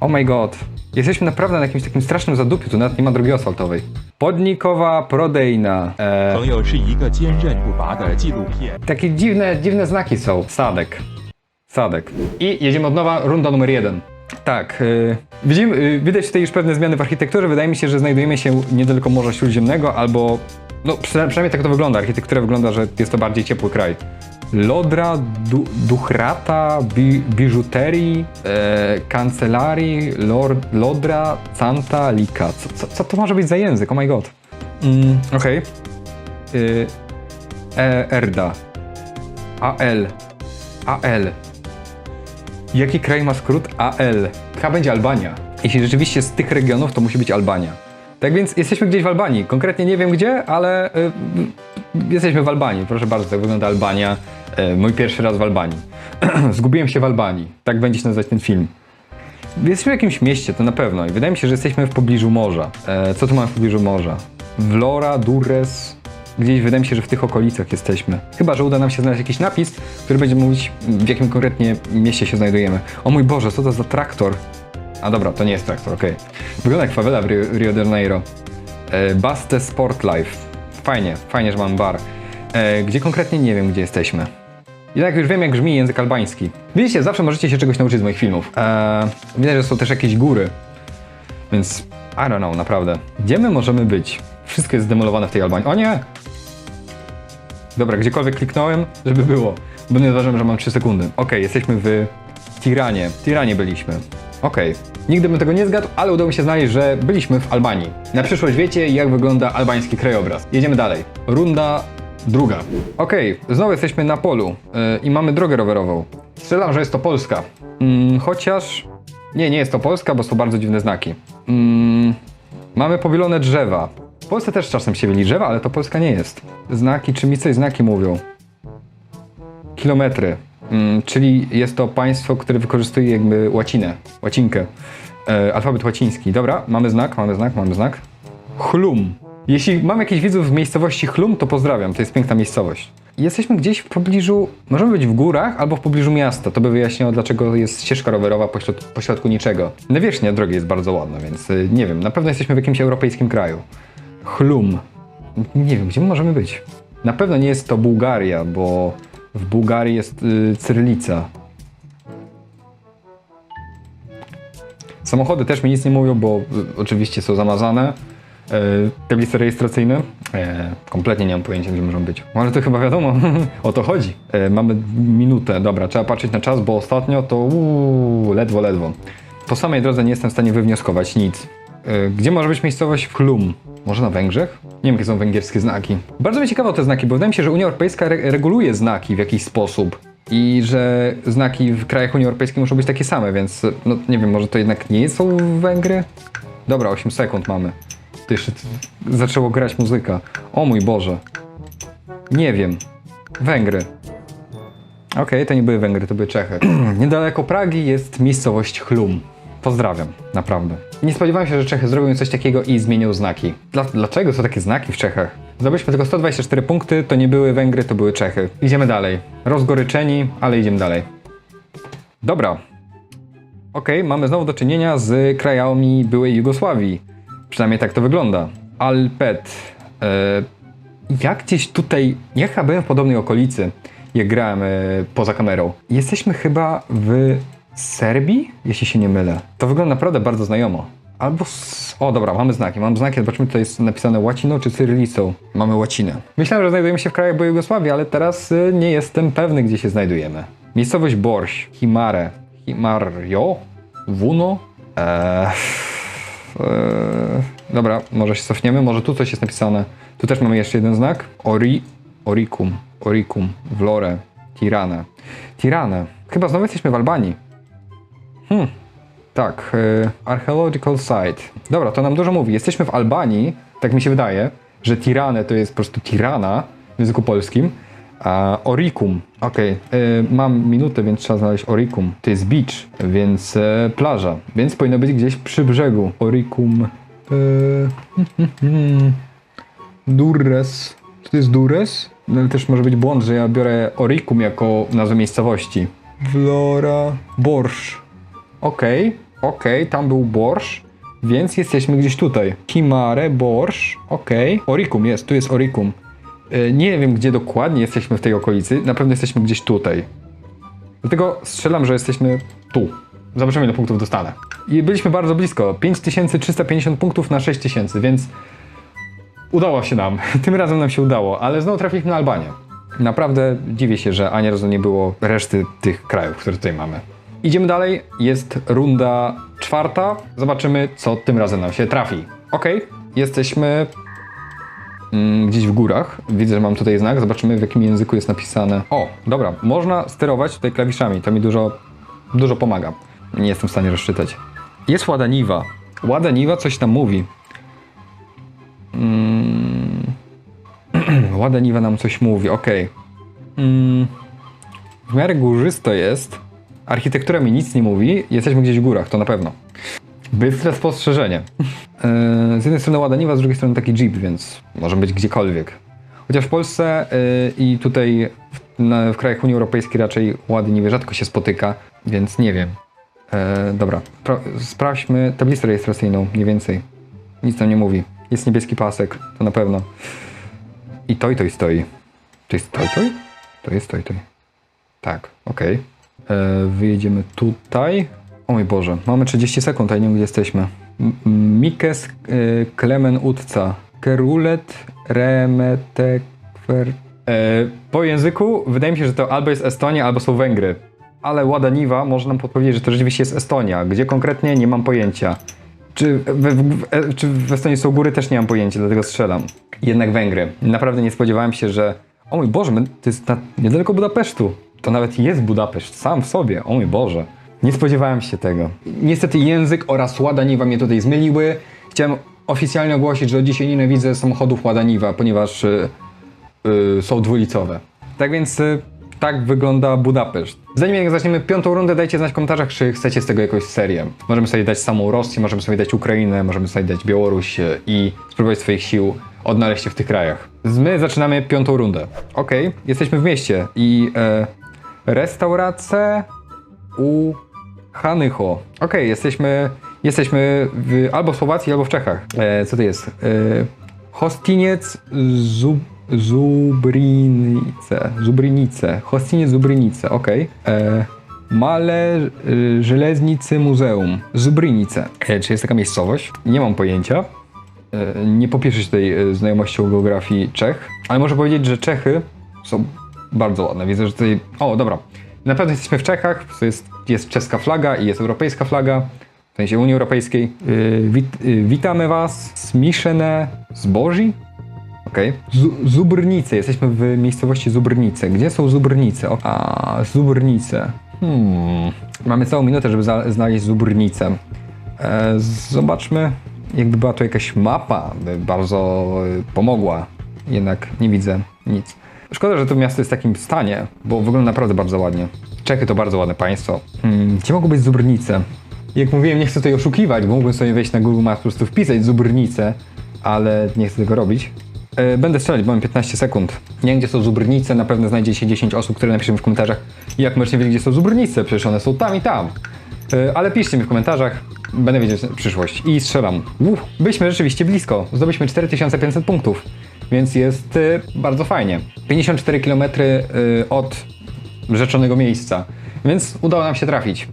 Oh my god. Jesteśmy naprawdę na jakimś takim strasznym zadupiu, tu nawet nie ma drogi asfaltowej. Podnikowa prodejna. Eee, takie dziwne, dziwne znaki są. Sadek. Sadek. I jedziemy od nowa, runda numer jeden. Tak. Yy, widzimy, yy, widać tutaj już pewne zmiany w architekturze. Wydaje mi się, że znajdujemy się niedaleko Morza Śródziemnego albo. No, przynajmniej tak to wygląda. Architektura wygląda, że jest to bardziej ciepły kraj. Lodra, du, Duchrata, bi, Biżuterii, e, Kancelarii, Lord, Lodra, Santa, Lika. Co, co, co to może być za język? Oh my god. Mm, Okej. Y, e, Erda. AL. AL. Jaki kraj ma skrót AL? Chyba będzie Albania. Jeśli rzeczywiście z tych regionów, to musi być Albania. Tak więc jesteśmy gdzieś w Albanii. Konkretnie nie wiem gdzie, ale y, y, jesteśmy w Albanii. Proszę bardzo, tak wygląda Albania. Y, mój pierwszy raz w Albanii. Zgubiłem się w Albanii. Tak będzie się nazywać ten film. Jesteśmy w jakimś mieście, to na pewno. I wydaje mi się, że jesteśmy w pobliżu morza. E, co tu mamy w pobliżu morza? Vlora, Durres. Gdzieś wydaje mi się, że w tych okolicach jesteśmy. Chyba, że uda nam się znaleźć jakiś napis, który będzie mówić, w jakim konkretnie mieście się znajdujemy. O mój Boże, co to za traktor? A dobra, to nie jest traktor, okej. Wygląda jak fawela w Rio, Rio de Janeiro. E, Baste Sport Life. Fajnie, fajnie, że mam bar. E, gdzie konkretnie nie wiem, gdzie jesteśmy. Tak już wiem, jak brzmi język albański. Widzicie, zawsze możecie się czegoś nauczyć z moich filmów. Eee, widać, że są też jakieś góry. Więc, I don't know, naprawdę. Gdzie my możemy być? Wszystko jest zdemolowane w tej Albanii. O nie! Dobra, gdziekolwiek kliknąłem, żeby było. Bo nie zauważyłem, że mam 3 sekundy. Okej, jesteśmy w Tiranie. W Tiranie byliśmy. Okej. Nigdy bym tego nie zgadł, ale udało mi się znaleźć, że byliśmy w Albanii. Na przyszłość wiecie, jak wygląda albański krajobraz. Jedziemy dalej. Runda druga. Okej, znowu jesteśmy na polu yy, i mamy drogę rowerową. Strzelam, że jest to Polska. Mm, chociaż... Nie, nie jest to Polska, bo są bardzo dziwne znaki. Mm, mamy powielone drzewa. W Polsce też czasem się wieli drzewa, ale to Polska nie jest. Znaki, czy mi coś znaki mówią? Kilometry. Mm, czyli jest to państwo, które wykorzystuje jakby łacinę, łacinkę. E, alfabet łaciński. Dobra, mamy znak, mamy znak, mamy znak. Chlum. Jeśli mam jakichś widzów w miejscowości Chlum, to pozdrawiam, to jest piękna miejscowość. Jesteśmy gdzieś w pobliżu, możemy być w górach albo w pobliżu miasta. To by wyjaśniało, dlaczego jest ścieżka rowerowa pośród, pośrodku niczego. Nawierzchnia drogi jest bardzo ładna, więc y, nie wiem, na pewno jesteśmy w jakimś europejskim kraju. Chlum. Nie wiem, gdzie my możemy być. Na pewno nie jest to Bułgaria, bo w Bułgarii jest y. Samochody też mi nic nie mówią, bo y, oczywiście są zamazane. E, tablice rejestracyjne? E, kompletnie nie mam pojęcia, gdzie możą być. Ale to chyba wiadomo, o to chodzi. E, mamy minutę, dobra, trzeba patrzeć na czas, bo ostatnio to uuu, ledwo, ledwo. Po samej drodze nie jestem w stanie wywnioskować nic. Gdzie może być miejscowość w Klum? Może na Węgrzech? Nie wiem, jakie są węgierskie znaki. Bardzo mnie ciekawe te znaki, bo wydaje mi się, że Unia Europejska re- reguluje znaki w jakiś sposób. I że znaki w krajach Unii Europejskiej muszą być takie same, więc no nie wiem, może to jednak nie są Węgry? Dobra, 8 sekund mamy. To jeszcze zaczęło grać muzyka. O mój Boże. Nie wiem. Węgry. Okej, to nie były Węgry, to były Czechy. Niedaleko Pragi jest miejscowość Chlum. Pozdrawiam, naprawdę. Nie spodziewałem się, że Czechy zrobią coś takiego i zmienią znaki. Dla, dlaczego są takie znaki w Czechach? Zdobyliśmy tylko 124 punkty, to nie były Węgry, to były Czechy. Idziemy dalej. Rozgoryczeni, ale idziemy dalej. Dobra. Okej, mamy znowu do czynienia z krajami byłej Jugosławii. Przynajmniej tak to wygląda. Alpet. E, ja gdzieś tutaj, ja chyba byłem w podobnej okolicy, jak grałem e, poza kamerą. Jesteśmy chyba w Serbii, jeśli się nie mylę. To wygląda naprawdę bardzo znajomo. Albo. S- o, dobra, mamy znaki. Mam znaki, zobaczymy, tutaj jest napisane łaciną czy cyrylicą. Mamy łacinę. Myślałem, że znajdujemy się w krajach Jugosławii, ale teraz y, nie jestem pewny, gdzie się znajdujemy. Miejscowość Borś, Himare, Himario, Wuno. Eee, eee, dobra, może się cofniemy, może tu coś jest napisane. Tu też mamy jeszcze jeden znak. Ori, Oricum, Oricum, Vlore, Tirane. Tirane. Chyba znowu jesteśmy w Albanii. Hmm. Tak, y, Archaeological Site. Dobra, to nam dużo mówi. Jesteśmy w Albanii, tak mi się wydaje, że Tirane to jest po prostu Tirana w języku polskim. A Oricum, okej, y, mam minutę, więc trzeba znaleźć Oricum. To jest beach, więc e, plaża, więc powinno być gdzieś przy brzegu. Oricum. E, Durres. Czy to jest Durres? No, też może być błąd, że ja biorę Oricum jako nazwę miejscowości. Flora. Borsz. Okej. Okej, tam był Borsz, więc jesteśmy gdzieś tutaj. Kimare, Borsz, okej. Orikum jest, tu jest Orikum. E, Nie wiem, gdzie dokładnie jesteśmy w tej okolicy, na pewno jesteśmy gdzieś tutaj. Dlatego strzelam, że jesteśmy tu. Zobaczymy, ile punktów dostanę. I byliśmy bardzo blisko. 5350 punktów na 6000, więc udało się nam. Tym razem nam się udało, ale znowu trafiliśmy na Albanię. Naprawdę dziwię się, że ani razu nie było reszty tych krajów, które tutaj mamy. Idziemy dalej. Jest runda czwarta. Zobaczymy, co tym razem nam się trafi. Okej, jesteśmy gdzieś w górach. Widzę, że mam tutaj znak. Zobaczymy, w jakim języku jest napisane. O, dobra. Można sterować tutaj klawiszami. To mi dużo, dużo pomaga. Nie jestem w stanie rozczytać. Jest Łada Niwa. Łada coś tam mówi. Mm. Łada Niwa nam coś mówi, okej. Mm. W miarę górzysto jest. Architektura mi nic nie mówi. Jesteśmy gdzieś w górach, to na pewno. Bystre spostrzeżenie. Yy, z jednej strony Łada Niwa, z drugiej strony taki jeep, więc może być gdziekolwiek. Chociaż w Polsce yy, i tutaj w, na, w krajach Unii Europejskiej raczej Łady rzadko się spotyka, więc nie wiem. E, dobra, Pro, sprawdźmy tablicę rejestracyjną, mniej więcej. Nic tam nie mówi. Jest niebieski pasek, to na pewno. I toj toj stoi. To jest toj toj? To jest toj toj. Tak, okej. E, Wyjedziemy tutaj. O mój Boże, mamy 30 sekund, a nie wiem gdzie jesteśmy. Mikes e, Klemen Utca. Kerulet Remetekwer. E, po języku wydaje mi się, że to albo jest Estonia, albo są Węgry. Ale Łada Niwa może nam podpowiedzieć, że to rzeczywiście jest Estonia. Gdzie konkretnie, nie mam pojęcia. Czy w, w, w, e, czy w Estonii są góry, też nie mam pojęcia, dlatego strzelam. Jednak Węgry. Naprawdę nie spodziewałem się, że... O mój Boże, to jest na, niedaleko Budapesztu. To nawet jest Budapeszt, sam w sobie. O mój Boże. Nie spodziewałem się tego. Niestety język oraz Łada Niwa mnie tutaj zmyliły. Chciałem oficjalnie ogłosić, że dzisiaj nienawidzę samochodów Łada Niwa, ponieważ y, y, są dwulicowe. Tak więc y, tak wygląda Budapeszt. Zanim jak zaczniemy piątą rundę, dajcie znać w komentarzach, czy chcecie z tego jakąś serię. Możemy sobie dać samą Rosję, możemy sobie dać Ukrainę, możemy sobie dać Białoruś y, i spróbować swoich sił odnaleźć się w tych krajach. My zaczynamy piątą rundę. Okej, jesteśmy w mieście i e, restauracja u Hanycho. Okej, jesteśmy, jesteśmy w, albo w Słowacji, albo w Czechach. E, co to jest? E, hostiniec Zub, Zubrinice. Zubrinice. Hostiniec Zubrinice, okej. E, Male e, Żeleznicy Muzeum. Zubrinice. E, czy jest taka miejscowość? Nie mam pojęcia. E, nie popieszę się tutaj e, znajomością geografii Czech, ale muszę powiedzieć, że Czechy są bardzo ładne. Widzę, że tutaj... O, dobra. Na pewno jesteśmy w Czechach, jest, jest czeska flaga i jest europejska flaga, w sensie Unii Europejskiej. Yy, wit, yy, witamy Was, Smiszene Zboży. Okej. Zu- Zubrnice, jesteśmy w miejscowości Zubrnice. Gdzie są Zubrnice? O, a, Zubrnice. Hmm. Mamy całą minutę, żeby znaleźć Zubrnicę. E, zobaczmy, jakby była to jakaś mapa, by bardzo y, pomogła. Jednak nie widzę nic. Szkoda, że to miasto jest w takim stanie, bo wygląda naprawdę bardzo ładnie. Czechy to bardzo ładne państwo. Hmm, gdzie mogą być Zubrnice? Jak mówiłem, nie chcę tutaj oszukiwać, bo mógłbym sobie wejść na Google Maps, po prostu wpisać Zubrnice, ale nie chcę tego robić. E, Będę strzelać, bo mam 15 sekund. Nie wiem, gdzie są Zubrnice, na pewno znajdzie się 10 osób, które napiszą w komentarzach, jak możecie wiedzieć, gdzie są Zubrnice, przecież one są tam i tam. E, Ale piszcie mi w komentarzach, będę wiedzieć przyszłość. I strzelam. Uff, byliśmy rzeczywiście blisko. Zdobyliśmy 4500 punktów, więc jest e, bardzo fajnie. 54 km e, od rzeczonego miejsca, więc udało nam się trafić.